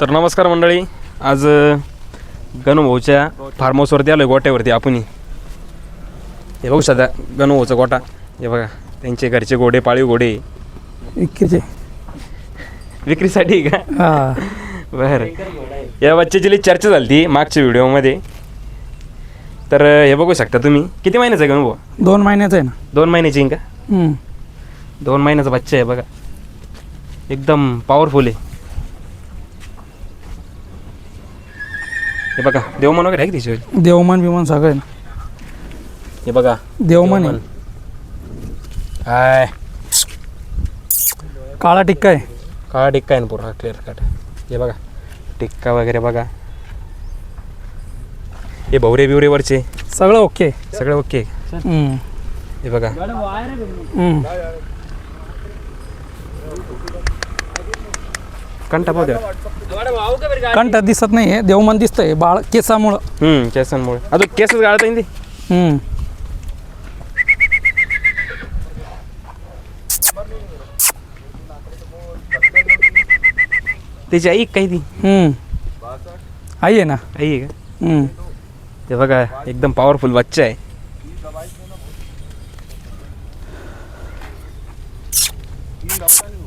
तर नमस्कार मंडळी आज गणभाऊच्या फार्म हाऊसवरती आलो आहे गोट्यावरती आपण हे बघू सध्या गणभाऊचा गोटा. हे बघा त्यांचे घरचे घोडे पाळीव घोडे इक्कीचे विक्रीसाठी का? हा. बरं. या बच्चेची लई चर्चा झाली ती मागच्या व्हिडिओमध्ये. तर हे बघू शकता तुम्ही. किती महिन्याचा आहे गणभाऊ? दोन महिन्याचं आहे ना. दोन महिन्याची आहे का? हम्म. दोन महिन्याचा बच्चा आहे बघा. एकदम पॉवरफुल आहे. हे बघा देवमन वगैरे आहे का तिच्या देवमान बिमान सगळं आहे ना. हे बघा देवमान आहे. काय? काळा टिक्का आहे. काळा टिक्का आहे ना पूर्ण क्लिअर कट हे बघा टिक्का वगैरे बघा. हे भवरे बिवरेवरचे. सगळं ओके. सगळं ओके. हे बघा. कंटा पाहू द्या. कंठ दिसत नाही आहे देवमान दिसतंय बाळ केसामुळं. हम्म केसांमुळे. अजून केसच गाळता येईल ते? हम्म. त्याची आई काही ती? हम्म. आई आहे ना? आई आहे का? हम्म. ते बघा एकदम पॉवरफुल बच्चा आहे.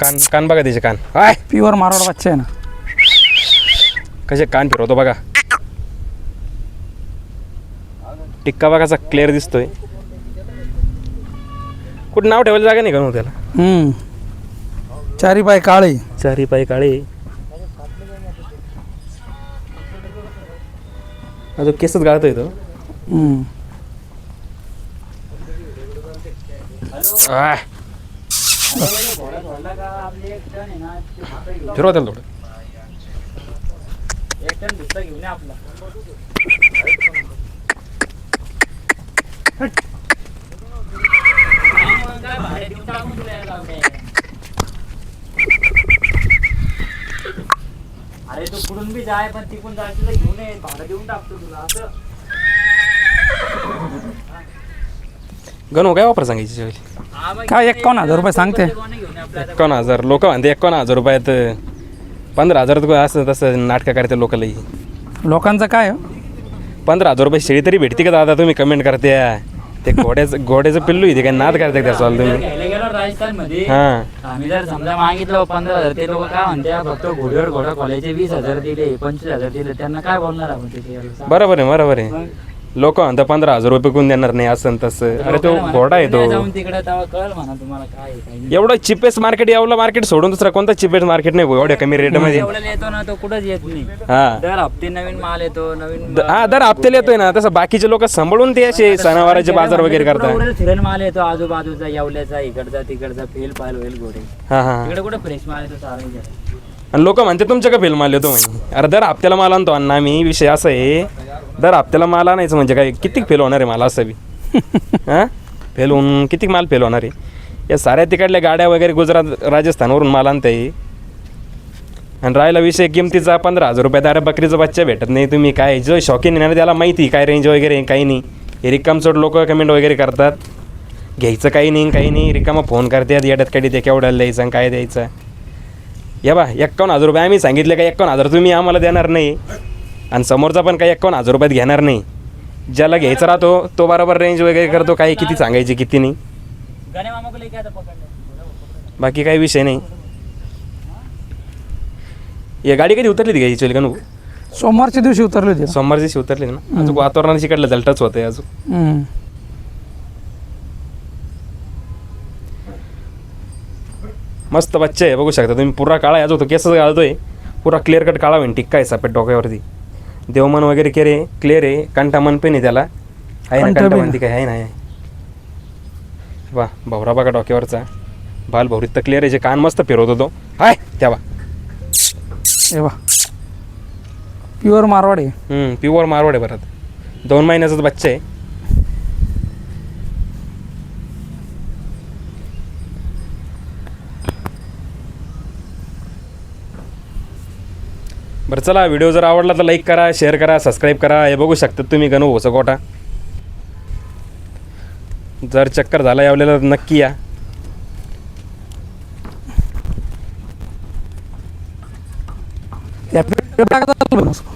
कान कान बघा त्याचे कान. काय प्युअर मारवाड बच्चा आहे ना. कसे कान फिरवतो बघा. टिक्का बघाचा क्लिअर दिसतोय. कुठं नाव ठेवायला जागा नाही का मग त्याला? हम्म. चारी पाय काळे. चारी पाय काळे. अजून केसच गाळतोय तो. हम्म. फिरवा त्याला थोडं. अरे तू कुठून बी जाय पण तिकून जायचं तर घेऊन ये. भाडं देऊन टाकतो तुला असं. गणू काय वापर सांगायची? हा, काय एकावन्न हजार रुपये सांगते. एकावन्न हजार लोक म्हणते एकावन्न हजार रुपयात पंधरा हजार रुपये असं तसं नाटकं करते लोकांनाही लोकांचं काय हो? पंधरा हजार रुपये शेळी तरी भेटते का दादा? तुम्ही कमेंट करते. ते घोड्याचं घोड्याचं पिल्लू इथे काय नाद करते त्या सॉल तुम्ही? घ्यायला गेलो राजस्थानमध्ये हां. आम्ही जर समजा मागितलं पंधरा हजार ते लोक काय म्हणते फक्त घोड्यावर घोडा कॉलेजचे वीस हजार दिले पंचवीस हजार दिले. त्यांना काय बोलणार आपण तिथे. बरोबर आहे बरोबर आहे. लोक म्हणतात पंधरा हजार रुपये कोण देणार नाही? असं तसं. अरे तो लोकांना म्हणा, घोडा आहे तो. जाऊन तिकडे तेव्हा कळ म्हणा तुम्हाला काय आहे, काय नाही. एवढं चिपेस्ट मार्केट एवढं मार्केट सोडून दुसरा कोणता चिपेस्ट मार्केट नाही भाऊ, एवढ्या कमी रेटमध्ये एवढ्याला येतो ना तो कुठंच येत नाही. हा. दर हप्ते नवीन माल येतो नवीन द- हा दर हप्त्याला येतोय ना. तसं बाकीचे लोक सांभाळून ते असे सणावाराचे बाजार वगैरे करतात. फिरेल माल येतो आजूबाजूचा येवल्याचा इकडचा तिकडचा फेल पायल होईल घोडे. हा हा. तिकडे कुठे फ्रेश माल येतो सारा आणि लोक म्हणते तुमच्या का फेल माल येतो. अरे दर हप्त्याला माल आणतो. अण्णा मी विषय असा आहे दर हप्त्याला माल आणायचं म्हणजे काय? किती फेल होणार आहे मला असं बी? हां? फेल होऊन किती माल फेल होणार आहे? या साऱ्या तिकडल्या गाड्या वगैरे गुजरात राजस्थानवरून माल आणताय. आणि राहिला विषय किमतीचा पंधरा हजार रुपयात अरे बकरीचा बच्चा भेटत नाही तुम्ही. काय जो शौकीन ना त्याला माहिती काय रेंज वगैरे काही नाही. हे रिकामचोट लोक कमेंट वगैरे करतात. घ्यायचं काही नाही काही नाही. रिकामा फोन करतात येड्यात काढी ते केवढ्याला द्यायचं आणि काय द्यायचं. या बा एक्कावन्न हजार रुपये आम्ही सांगितले का एक्कावन्न हजार तुम्ही आम्हाला देणार नाही. आणि समोरचा पण काही एक्कावन्न हजार रुपयात घेणार नाही. ज्याला घ्यायचा राहतो तो बरोबर रेंज वगैरे करतो काही किती सांगायची किती नाही. को बाकी काही विषय नाही. या गाडी कधी उतरली ती घ्यायची का नको सोमवारच्या दिवशी उतरले होते. सोमवार दिवशी उतरली ना? अजून वातावरणाची इकडलं जलटच होतं अजून. हम्म. मस्त बच्चा आहे बघू शकता तुम्ही. पुरा काळा आहे. अजून तो केसच घालतोय पुरा क्लिअर कट काळा होईन टिक्का आहे सपेट डोक्यावरती. देवमन वगैरे केरे क्लिअर आहे. कंठामन पण आहे त्याला. आहे ना ती काय आहे ना आहे. वा भवरा बघा डोक्यावरचा. बाल भवरीत तर क्लिअर आहे. जे कान मस्त फिरवतो तो हाय त्या बा. हे बा प्युअर मारवाड. आहे प्युअर मारवाड आहे परत. दोन महिन्याचाच बच्चा आहे. बरं चला व्हिडिओ जर आवडला तर लाईक करा शेअर करा सबस्क्राईब करा. हे बघू शकता तुम्ही गणू होचा गोटा जर चक्कर झाला यावलेला तर नक्की या.